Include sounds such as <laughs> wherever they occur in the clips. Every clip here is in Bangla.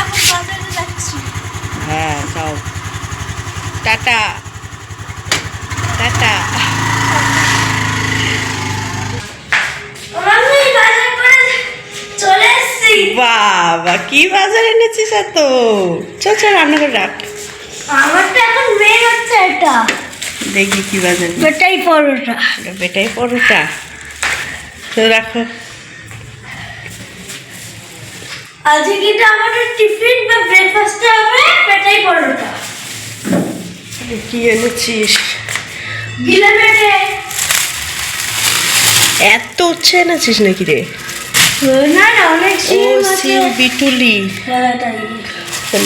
আমরা এখন বাজারে যাচ্ছি। হ্যাঁ যাও টাটা। টাটা। বাবা কি বাজার এনেছিস এত? চল চল রান্না করে রাখ। আমার তো এখন মেয়ে হচ্ছে এটা। দেখি কি বাজার। বেটাই পরোটা। বেটাই পরোটা। তো রাখো। আজকে কিন্তু আমাদের টিফিন বা ব্রেকফাস্টে হবে বেটাই পরোটা। কি এনেছিস? গিলে বেটে এত উচ্ছে এনেছিস নাকি রে? না না অনেক ও সিম বিটুলি। হ্যাঁ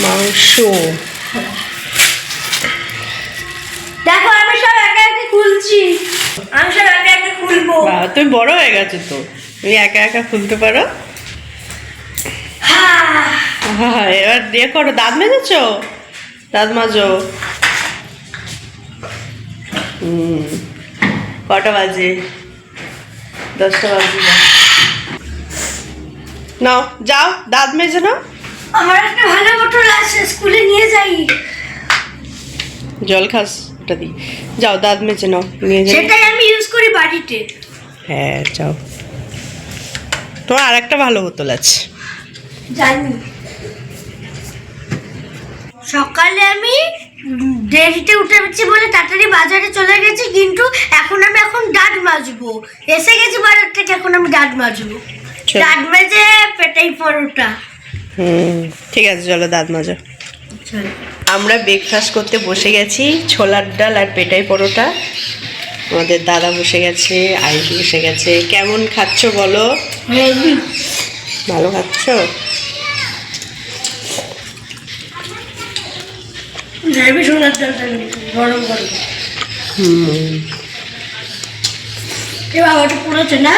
মাংস। দেখো আমি সব একা একা খুলছি। আমি সব একা একা খুলবো। তুমি বড় হয়ে গেছো তো। তুমি একা একা খুলতে পারো? এবার দিয়ে করো দাঁত মেজেছো? দাঁত মাজো। হুম কটা বাজে? দশটা বাজে নাও যাও দাঁত মেজে নাও। আমার একটা ভালো বোতল আছে স্কুলে নিয়ে যাই। জল খাস ওটা দি। যাও দাঁত মেজে নাও নিয়ে যাও সেটাই আমি ইউজ করি বাড়িতে। হ্যাঁ যাও। তোমার আর একটা ভালো বোতল আছে। জানি। সকালে আমি দেরিতে উঠে গেছি বলে তাড়াতাড়ি বাজারে চলে গেছি কিন্তু এখন আমি এখন দাঁত মাজবো। এসে গেছি বাজার থেকে এখন আমি দাঁত মাজবো। দাঁত মেজে পেটাই পরোটা। হুম ঠিক আছে চলো দাঁত মাজো। আমরা ব্রেকফাস্ট করতে বসে গেছি ছোলার ডাল আর পেটাই পরোটা। আমাদের দাদা বসে গেছে আয়ুষ বসে গেছে। কেমন খাচ্ছ বলো? ভালো খাচ্ছ? গরম গরম। হুম। পুরোছে না?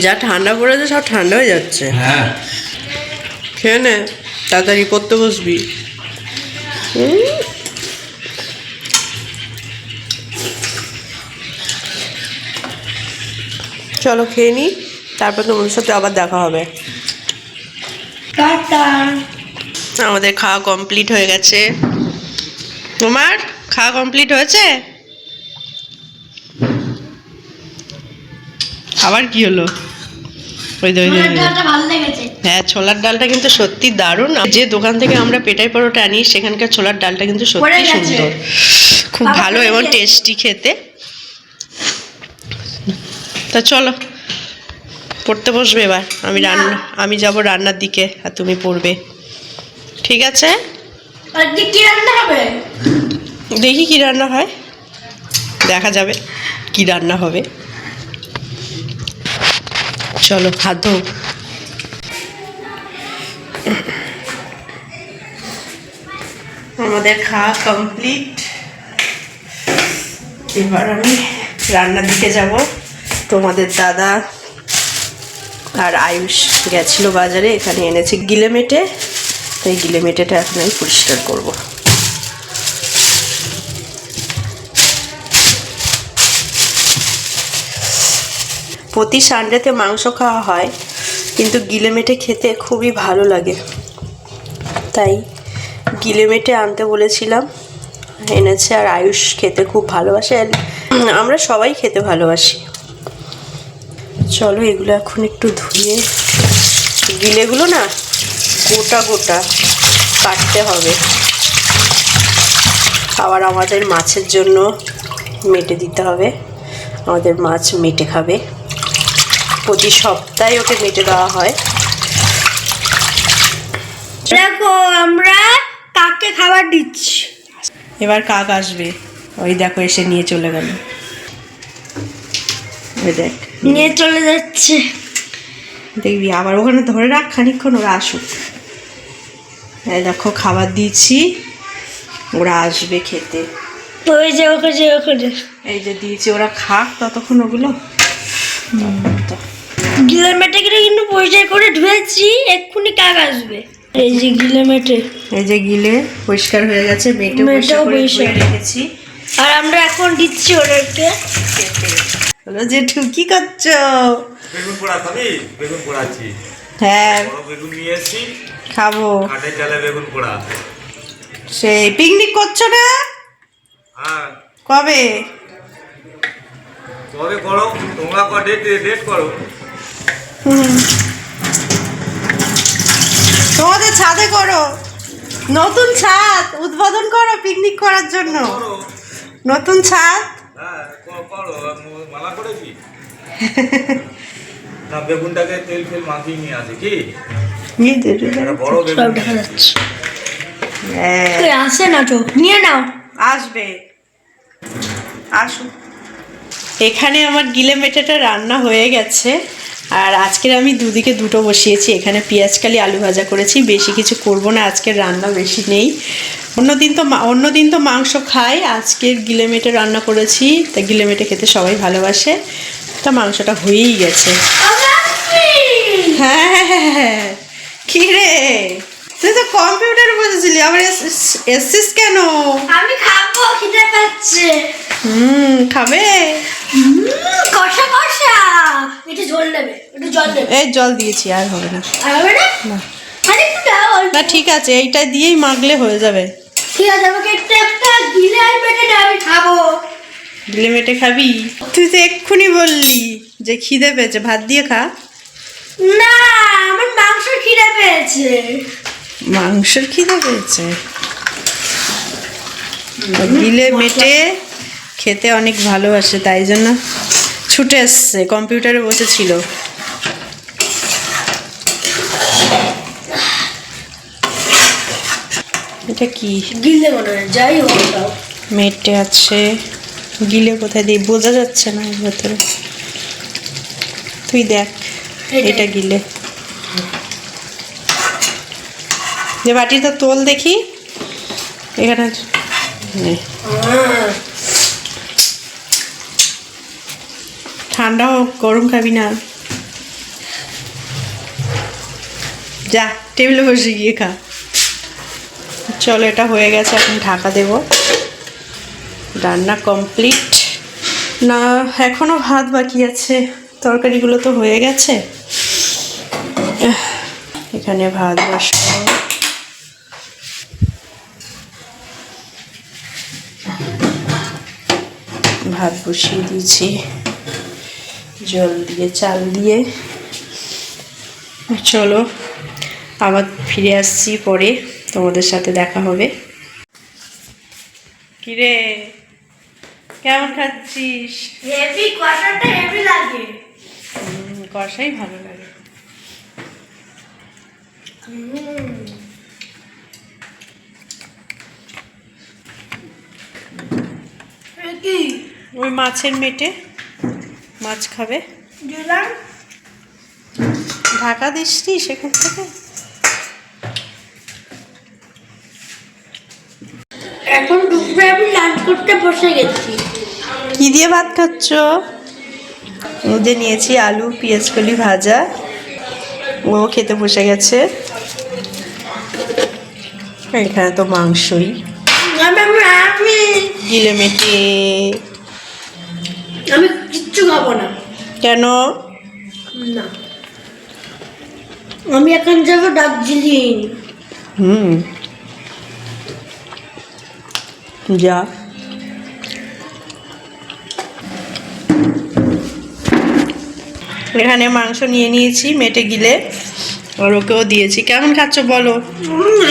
যা ঠান্ডা পড়েছে সব ঠান্ডা হয়ে যাচ্ছে। হ্যাঁ। খেয়ে নে তাড়াতাড়ি পড়তে বসবি। হুম। চলো খেয়ে নি তারপর তোমাদের সাথে আবার দেখা হবে। আমাদের খাওয়া কমপ্লিট হয়ে গেছে। তোমার খাওয়া কমপ্লিট হয়েছে? আবার কি হলো? ওই লেগেছে। হ্যাঁ ছোলার ডালটা কিন্তু সত্যি দারুণ। যে দোকান থেকে আমরা পেটাই পরোটা আনি সেখানকার ছোলার ডালটা কিন্তু সত্যি সুন্দর। খুব ভালো এবং টেস্টি খেতে। তা চলো পড়তে বসবে এবার। আমি রান্না আমি যাব রান্নার দিকে আর তুমি পড়বে। ঠিক আছে? আজকে কি রান্না হবে? দেখি কি রান্না হয়। দেখা যাবে কি রান্না হবে। চলো ধোও আমাদের খাওয়া কমপ্লিট। এবার আমি রান্নার দিকে যাব। তোমাদের দাদা আর আয়ুষ গেছিল বাজারে, এখানে এনেছে গিলে মেটে। তো এই গিলে মেটেটা এখন আমি পরিষ্কার করব। প্রতি সানডেতে মাংস খাওয়া হয়, কিন্তু গিলে মেটে খেতে খুবই ভালো লাগে। তাই গিলে মেটে আনতে বলেছিলাম, এনেছে আর আয়ুষ খেতে খুব ভালোবাসে। আমরা সবাই খেতে ভালোবাসি। চলো এগুলো এখন একটু ধুয়ে গিলেগুলো না গোটা গোটা কাটতে হবে। আবার আমাদের মাছের জন্য মেটে দিতে হবে। আমাদের মাছ মেটে খাবে। প্রতি সপ্তাহে ওকে মেটে দেওয়া হয়। দেখো আমরা কাককে খাবার দিচ্ছি। এবার কাক আসবে। ওই দেখো এসে নিয়ে চলে গেল। দেখ নিয়ে চলে যাচ্ছে। দেখবি আবার ওখানে ধরে রাখ খানিক্ষণ ওরা আসুক। এই দেখো খাবার দিয়েছি। ওরা আসবে খেতে। ওই যে যে ওখানে এই যে দিয়েছি ওরা খাক ততক্ষণ ওগুলো। তো গিলে মেটে গিলে কিন্তু পরিষ্কার করে ধুয়েছি এক্ষুনি কাক আসবে। এই যে গিলে মেটে এই যে গিলে পরিষ্কার হয়ে গেছে মেটে মেটেও পরিষ্কার রেখেছি। আর আমরা এখন দিচ্ছি ওদেরকে। বলো জেঠু কি করছ? বেগুন পোড়া খাবি? বেগুন পোড়াচ্ছি হ্যাঁ। বেগুন নিয়ে এসছি। খাব। কাঠের চালে বেগুন পোড়া। সেই পিকনিক করছ না? হ্যাঁ। কবে? কবে করো? তোমরা ক ডেট ডেট করো। তোমাদের ছাদে করো। নতুন ছাদ উদ্বোধন করো পিকনিক করার জন্য। নতুন ছাদ? আমি মালা করেছি। <laughs> না বেগুনটাকে তেল ফেল মাখিয়ে নিয়ে আসে কি? বড় বেগুন। দেখা যাচ্ছে। হ্যাঁ, আসে না তো নিয়ে নাও। আসবে। আসুন এখানে আমার গিলে মেটেটা রান্না হয়ে গেছে। আর আজকের আমি দুদিকে দুটো বসিয়েছি। এখানে পেঁয়াজকালি আলু ভাজা করেছি। বেশি কিছু করব না আজকের রান্না বেশি নেই। অন্যদিন তো অন্যদিন তো মাংস খাই। আজকের গিলে মেটে রান্না করেছি। তা গিলে মেটে খেতে সবাই ভালোবাসে। তা মাংসটা হয়েই গেছে। হ্যাঁ হ্যাঁ, হ্যাঁ হ্যাঁ কী রে? তুই তো কম্পিউটারে বসেছিলি। আবার এস- এস- এসছিস কেন? আমি খাব খিদে পাচ্ছে। হুম খাবে? কষা কষা। একটু জল নেবে একটু জল নেবে। এই জল দিয়েছি আর হবে না। আর হবে না? ঠিক আছে এইটা দিয়েই মাখলে হয়ে যাবে। ঠিক আছে আমাকে একটু একটা গিলে আর পেটে আমি খাব। গিলে মেটে খাবি? তুই তো এক্ষুনি বললি যে খিদে পেয়েছে ভাত দিয়ে খা। না আমার মাংস খিদে পেয়েছে। মাংসের খিদে পেয়েছে? গিলে মেটে খেতে অনেক ভালোবাসে তাই জন্য ছুটে এসছে কম্পিউটারে বসেছিল। এটা কি? গিলে মনে যাই হোক মেটে আছে। গিলে কোথায় দিয়ে? বোঝা যাচ্ছে না ভেতরে। তুই দেখ এটা গিলে। যে বাটিটা তোল দেখি। এখানে নে। আহ, ঠান্ডা হোক গরম খাবি না। যা, টেবিলে বসে গিয়ে খা। চলো, এটা হয়ে গেছে, এখন ঢাকা দেব। রান্না কমপ্লিট। না, এখনও ভাত বাকি আছে। তরকারিগুলো তো হয়ে গেছে। এখানে ভাত বসাবো। ভাত বসিয়ে দিয়েছি। জল দিয়ে চাল দিয়ে। চলো আবার ফিরে আসছি পরে তোমাদের সাথে দেখা হবে। কিরে? কেমন খাচ্ছিস? হেভি কষাটা হেভি লাগে। হুম, কষাই ভালো লাগে। ওই মাছের মেটে। মাছ খাবে। ঢাকা দিসনি সেখান থেকে। এখন দুপুরে আমি লাঞ্চ করতে বসে গেছি। কি দিয়ে ভাত খাচ্ছ? মধ্যে নিয়েছি আলু পেঁয়াজ কলি ভাজা। ও খেতে বসে গেছে। এখানে তো মাংসই। আমি আমি কিচ্ছু খাব না। কেন? না। আমি এখন যাব দার্জিলিং। হুম। যা। এখানে মাংস নিয়ে নিয়েছি মেটে গিলে। আর ওকেও দিয়েছি। কেমন খাচ্ছ বলো?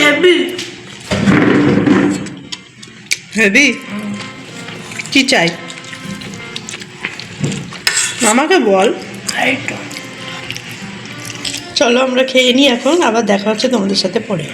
হেভি। হেবি কি চাই? আমাকে বল। চলো আমরা খেয়ে নিই এখন আবার দেখা হচ্ছে তোমাদের সাথে পরে।